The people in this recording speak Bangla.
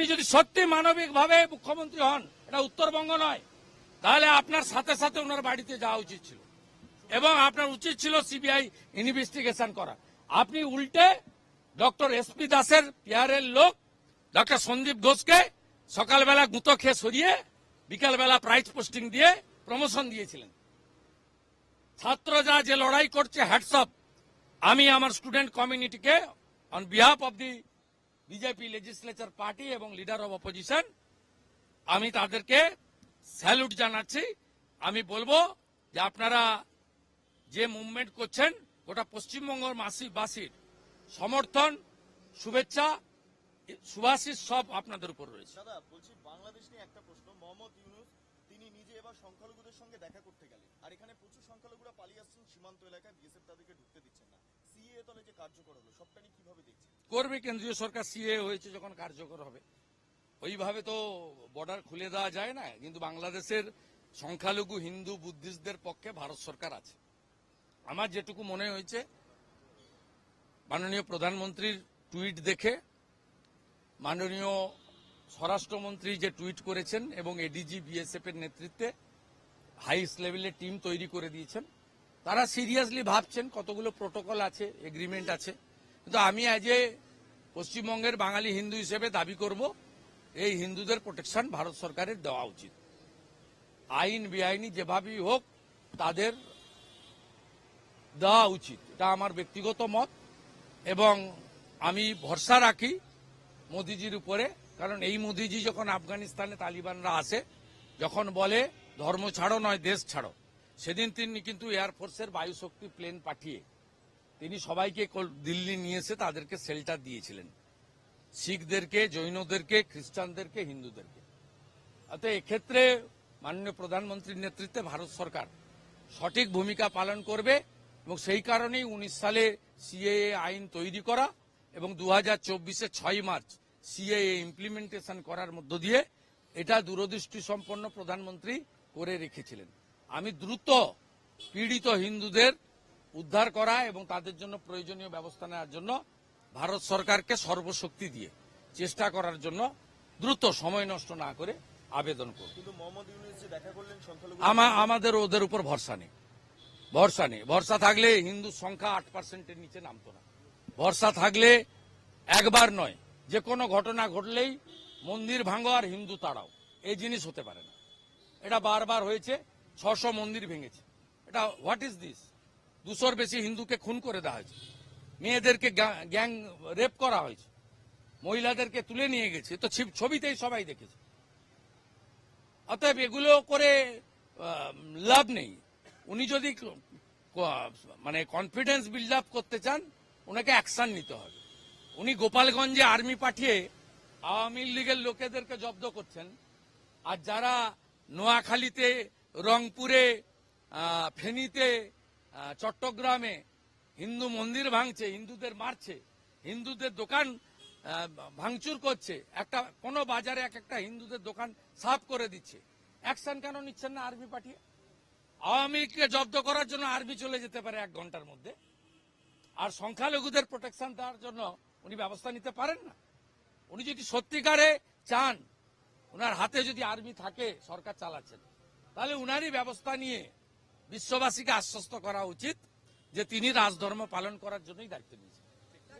আপনি যদি সত্যি মানবিকভাবে মুখ্যমন্ত্রী হন, এটা উত্তরবঙ্গ নয়, তাহলে আপনার সাথে সাথে ওনার বাড়িতে যাওয়া উচিত ছিল। এবং আপনার উচিত ছিল সিবিআই ইনভেস্টিগেশন করা। আপনি উল্টে ডক্টর এসপি দাসের পিয়ারের লোক, ডক্টর সন্দীপ ঘোষকে সকালবেলা গুঁতো খেয়ে সরিয়ে বিকালবেলা প্রাইজ পোস্টিং দিয়ে প্রমোশন দিয়েছিলেন। ছাত্র যা যে লড়াই করছে হ্যাটসঅপ আমি আমার student কমিউনিটিকে on behalf of the BJP legislature party এবং লিডার অব অপোজিশন আমি তাদেরকে স্যালুট জানাচ্ছি। আমি বলব যে আপনারা যে মুভমেন্ট করছেন, গোটা পশ্চিমবঙ্গের মাসিবাসীর সমর্থন, শুভেচ্ছা, সুভাষিস সব আপনাদের উপর রয়েছে। দাদা, বলছি বাংলাদেশ নিয়ে একটা প্রশ্ন। মোহাম্মদ ইউনুস, তিনি নিজে এবার সংখ্যালঘুদের সঙ্গে দেখা করতে গেলেন। আর এখানে প্রচুর সংখ্যালঘুরা পালিয়ে আসছেন সীমান্ত এলাকায়, বিএসএফ তাদেরকে ঢুকতে দিচ্ছেন না। করবে কেন্দ্রীয় সরকার, সিএ হয়েছে যখন কার্যকর হবে। ওইভাবে তো বর্ডার খুলে দেওয়া যায় না, কিন্তু বাংলাদেশের সংখ্যালঘু, হিন্দু, বুদ্ধিস্টদের পক্ষে ভারত সরকার আছে। আমার যেটুকু মনে হয়েছে, মাননীয় প্রধানমন্ত্রীর টুইট দেখে, মাননীয় স্বরাষ্ট্রমন্ত্রী যে টুইট করেছেন এবং এডিজি বিএসএফ এর নেতৃত্বে হাইস্ট লেভেলের টিম তৈরি করে দিয়েছেন। তারা সিরিয়াসলি ভাবছেন কতগুলো প্রোটোকল আছে এগ্রিমেন্ট আছে। কিন্তু আমি আজ পশ্চিমবঙ্গের বাঙালি হিন্দু হিসেবে দাবি করব, এই হিন্দুদের প্রোটেকশন ভারত সরকারের দেওয়া উচিত। আইন বেআইনি যেভাবেই হোক, তাদের দেওয়া উচিত। এটা আমার ব্যক্তিগত মত এবং আমি ভরসা রাখি মোদিজির উপরে, কারণ এই মোদিজি যখন আফগানিস্তানে তালিবানরা আসে, যখন বলে, ধর্ম ছাড়ো নয়, দেশ ছাড়ো। সেদিন তিনি কিন্তু এয়ারফোর্সের বায়ুশক্তি প্লেন পাঠিয়ে তিনি সবাইকে দিল্লি নিয়ে এসে তাদেরকে শেল্টার দিয়েছিলেন। শিখদেরকে, জৈনদেরকে, খ্রিস্টানদেরকে, হিন্দুদেরকে। অতএব এক্ষেত্রে মাননীয় প্রধানমন্ত্রীর নেতৃত্বে ভারত সরকার সঠিক ভূমিকা পালন করবে এবং সেই কারণেই উনিশ সালে সিএএ আইন তৈরি করা এবং দু হাজার চব্বিশে ছয় মার্চ সিএএ ইমপ্লিমেন্টেশন করার মধ্য দিয়ে এটা দূরদৃষ্টি সম্পন্ন প্রধানমন্ত্রী করে রেখেছিলেন। আমি দ্রুত পীড়িত হিন্দুদের উদ্ধার করা এবং তাদের জন্য প্রয়োজনীয় ব্যবস্থা নেওয়ার জন্য ভারত সরকারকে সর্বশক্তি দিয়ে চেষ্টা করার জন্য দ্রুত সময় নষ্ট না করে আবেদন করব। আমাদের ওদের উপর ভরসা নেই। ভরসা নেই। ভরসা থাকলে হিন্দু সংখ্যা আট পার্সেন্টের নিচে নামতো না। ভরসা থাকলে একবার নয় যে কোনো ঘটনা ঘটলেই মন্দির ভাঙো আর হিন্দু তাড়াও। এই জিনিস হতে পারে না। এটা বারবার হয়েছে। ছশো মন্দির ভেঙেছে। এটা হোয়াট ইজ দিস দুশোর বেশি হিন্দুকে খুন করে দেওয়া হয়েছে। মেয়েদেরকে গ্যাং রেপ করা হয়েছে। মহিলাদেরকে তুলে নিয়ে গেছে। তো ছবিতেই সবাই দেখেছে। অতএব এগুলো করে লাভ নেই। উনি যদি মানে কনফিডেন্স বিল্ড আপ করতে চান, ওনাকে অ্যাকশন নিতে হবে। উনি গোপালগঞ্জে আর্মি পাঠিয়ে আওয়ামী লীগের লোকেদেরকে জব্দ করছেন। আর যারা নোয়াখালীতে রংপুরে ফেনীতে চট্টগ্রামে হিন্দু মন্দির ভাঙছে, হিন্দুদের মারছে, হিন্দুদের দোকান ভাঙচুর করছে। একটা, কোনো বাজারে এক একটা হিন্দুদের দোকান সাফ করে দিচ্ছে। অ্যাকশন কেন নিচ্ছেন না আর্মি পাঠিয়ে? আওয়ামী লীগকে জব্দ করার জন্য আর্মি চলে যেতে পারে এক ঘণ্টার মধ্যে। আর সংখ্যালঘুদের প্রোটেকশন দেওয়ার জন্য উনি ব্যবস্থা নিতে পারেন না। উনি যদি সত্যিকারে চান ওনার হাতে যদি আর্মি থাকে, সরকার চালাচ্ছেন। তাহলে উনারই ব্যবস্থা নিয়ে বিশ্ববাসীকে আশ্বস্ত করা উচিত যে তিনি রাজধর্ম পালন করার জন্যই দায়িত্ব নিয়েছেন।